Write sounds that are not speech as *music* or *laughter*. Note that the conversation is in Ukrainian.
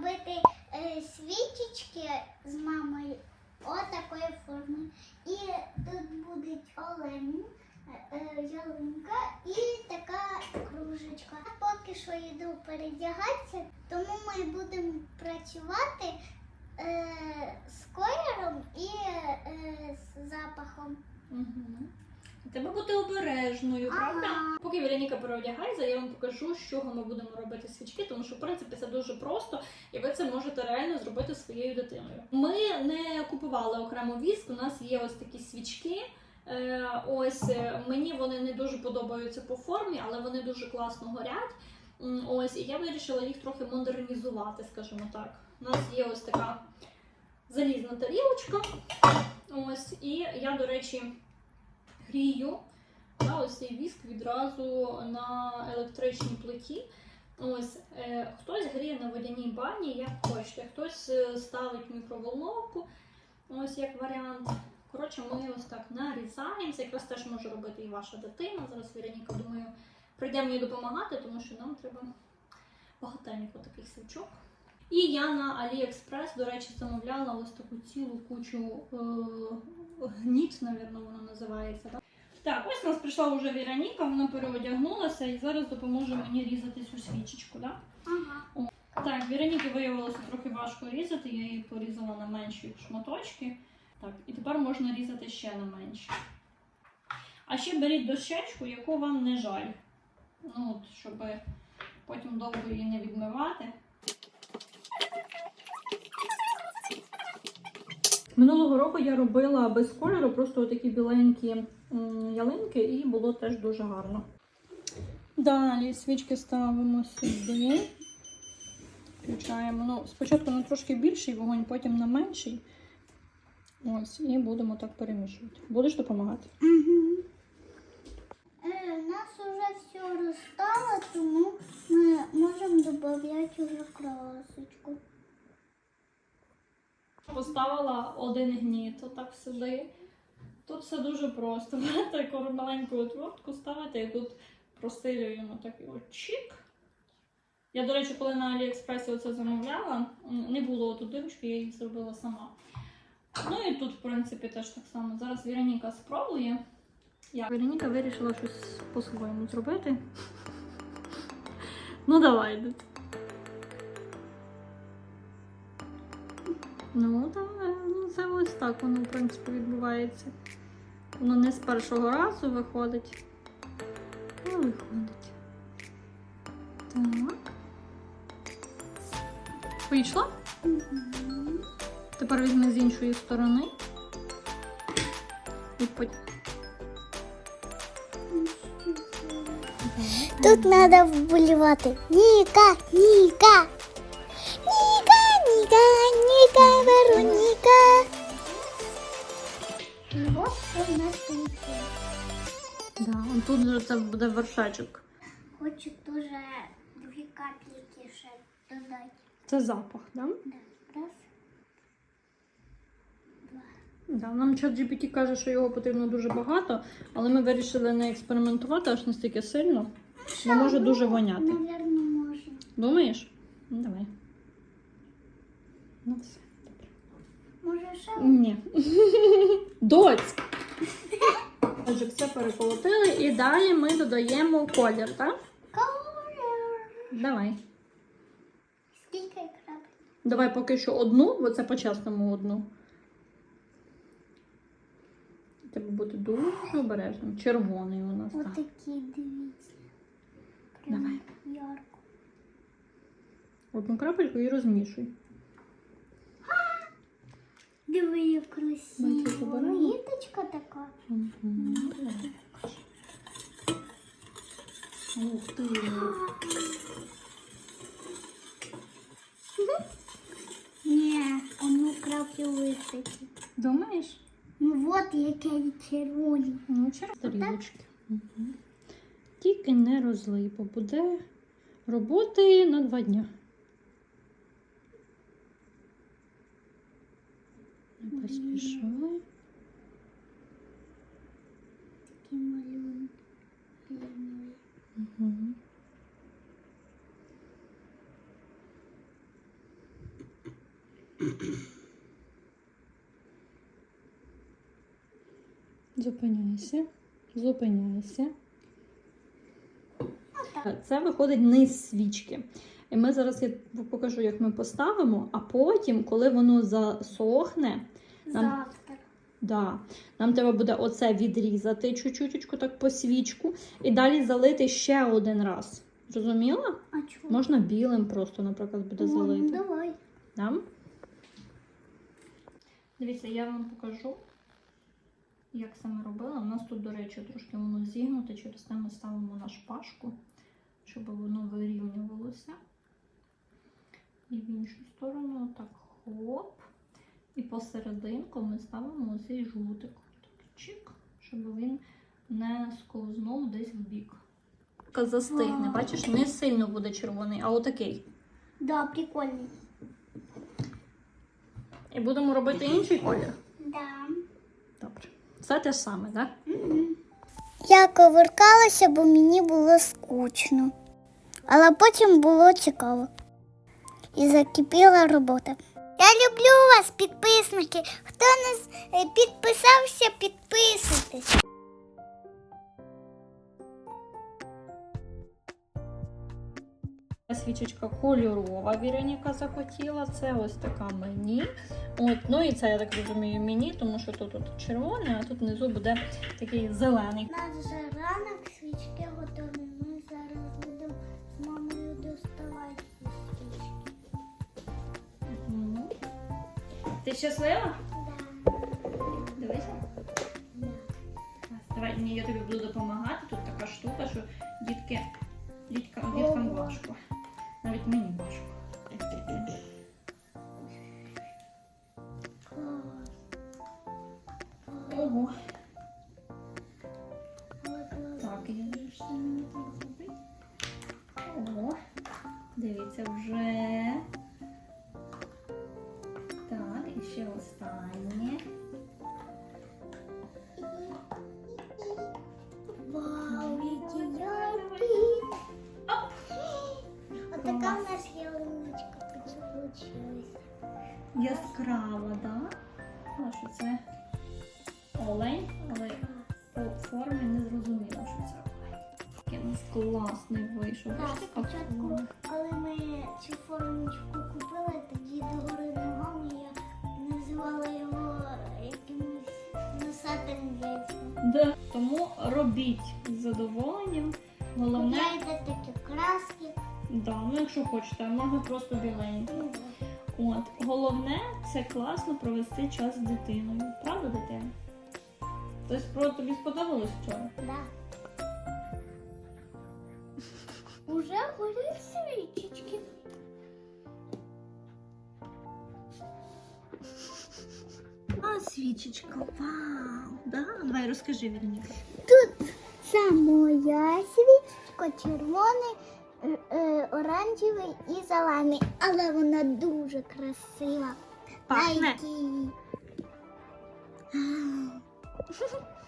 робити е, свічечки з мамою отакої форми. І тут будуть олені, е, е, ялинка і така кружечка. А поки що йду передягатися, тому ми будемо працювати з кольором і з запахом. Треба бути обережною, правда? Ага. Поки Вероніка переодягається, я вам покажу, з чого ми будемо робити свічки, тому що в принципі це дуже просто, і ви це можете реально зробити своєю дитиною. Ми не купували окремо віск, у нас є ось такі свічки. Е, Ось е, мені вони не дуже подобаються по формі, але вони дуже класно горять. Ось, і я вирішила їх трохи модернізувати, скажімо так. У нас є ось така залізна тарілочка. Ось, і я, до речі, грію та ось цей віск відразу на електричній плиті. Ось е, хтось гріє на водяній бані, як хочете, хтось е, ставить мікроволновку, ось як варіант. Коротше, ми ось так нарізаємо. Це якраз теж може робити і ваша дитина. Зараз Віроніка, думаю, прийде мені допомагати, тому що нам треба багатенько таких свічок. І я на AliExpress, до речі, замовляла ось таку цілу кучу е, гніт, напевно, воно називається. Так? Так, ось у нас прийшла вже Віроніка, вона переодягнулася і зараз допоможе мені різати цю свічечку. Да? Ага. Так, Віроніки виявилося трохи важко різати, я її порізала на менші шматочки. Так, і тепер можна різати ще на менші. А ще беріть дощечку, яку вам не жаль. Ну, от, щоб потім довго її не відмивати. Минулого року я робила без кольору просто такі біленькі ялинки, і було теж дуже гарно. Далі свічки ставимо сюди. Включаємо. Ну, спочатку на трошки більший вогонь, потім на менший. Ось, і будемо так перемішувати. Будеш допомагати? Угу. Е, у нас вже все розстало, тому ми можемо додати вже красочку. Поставила один гніт, отак сюди. Тут все дуже просто. *laughs* Берете маленьку отвертку, ставите і тут просилюємо такий от. Я, до речі, коли на Аліекспресі оце замовляла, не було тут дирочки, я їх зробила сама. Ну і тут, в принципі, теж так само. Зараз Віроніка спробує. Як? Віроніка вирішила щось по-своєму зробити. Ну, давай. Ну, так, ну це ось так воно, в принципі, відбувається. Воно не з першого разу виходить. Ну, виходить. Так. Вийшло? Мгм. Тепер візьми з іншої сторони. І потім. Тут треба вболівати. Ніка, Ніка. Ніка, Ніка, Ніка, Вероніка. Ось що в нас вийшло. Да, он тут же це буде вершечок. Хочу дуже дві капліки ще додати. Це запах, да? Да. Раз. Два. Да, нам чат GPT каже, що його потрібно дуже багато, але ми вирішили не експериментувати аж настільки сильно, бо може дуже воняти. Наверно, можна. Думаєш? Ну давай. Ну все. добре. Може ще? Ні. *laughs* Доць! Отже, все переколотили і далі ми додаємо колір, так? Колор. Давай. Скільки крапель? Давай поки що одну, бо це по-чесному одну. Треба бути дуже обережним. Червоний у нас. Так. Отакі, дивіться. Прям Давай. ярко. Одну крапельку і розмішуй. Ух ти. Ні, одну краплю висить. Думаєш? Ну от яке червоні. Ну, через тарілочки. Тільки не розлий, бо буде роботи на два дня. Не поспішай. Такі малюнки. Угу. Зупиняйся. Зупиняйся. Це виходить низ свічки. І ми зараз я покажу, як ми поставимо, а потім, коли воно засохне, Нам- Завтра. да, нам треба буде оце відрізати чуть-чуть так по свічку і далі залити ще один раз. Зрозуміла? А чому? Можна білим просто, наприклад, буде залити. Давай. Да? Дивіться, я вам покажу, як це ми робили. У нас тут, до речі, трошки воно зігнуте, через те ми ставимо на шпажку, щоб воно вирівнювалося. І в іншу сторону так хоп. І посерединку ми ставимо оцей жгутик. Так, чик, щоб він не сковзнув десь в бік. Застигне, бачиш, не сильно буде червоний, а отакий. Да, прикольний. І будемо робити інший колір. Да. Добре. Все те ж саме, так? Я коверкалася, бо мені було скучно. Але потім було цікаво. І закипіла робота. Я люблю вас, підписники. Хто не е, підписався, підписуйтесь. Свічечка кольорова Віроніка захотіла. Це ось така мені. От, ну і це, я так розумію, мені, тому що тут, тут червоне, а тут внизу буде такий зелений. У нас вже ранок, свічки готові. Ми зараз будемо з мамою доставати свічки. Ти щаслива? Да. Дивися. Да. Давай, ні, я тобі буду допомагати. Тут така штука, що дітки, діткам, діткам важко. Навіть мені важко. Ого. Так, я ж це мені так зробити. Ого. Дивіться, вже. Так, і ще останнє. Яскрава, так? А що це олень, але по формі не зрозуміло, що це олень. Такий у нас класний вийшов. Так, спочатку, коли ми цю формочку купили, тоді догори ногами я називала його якимось носатим яйцем. Да. Тому робіть з задоволенням. Головне, Купляйте такі краски. Да, ну якщо хочете, а можна просто біленько. Ну, От, головне це класно провести час з дитиною. Правда, дитина? Тобто про тобі сподобалось вчора? да. Уже горять свічечки. А, свічечка, вау! Да? Давай розкажи, Вірніка. Тут це моя свічка, червоний, оранжевий і зелений. Але вона дуже красива. Пахне? Найді. *laughs*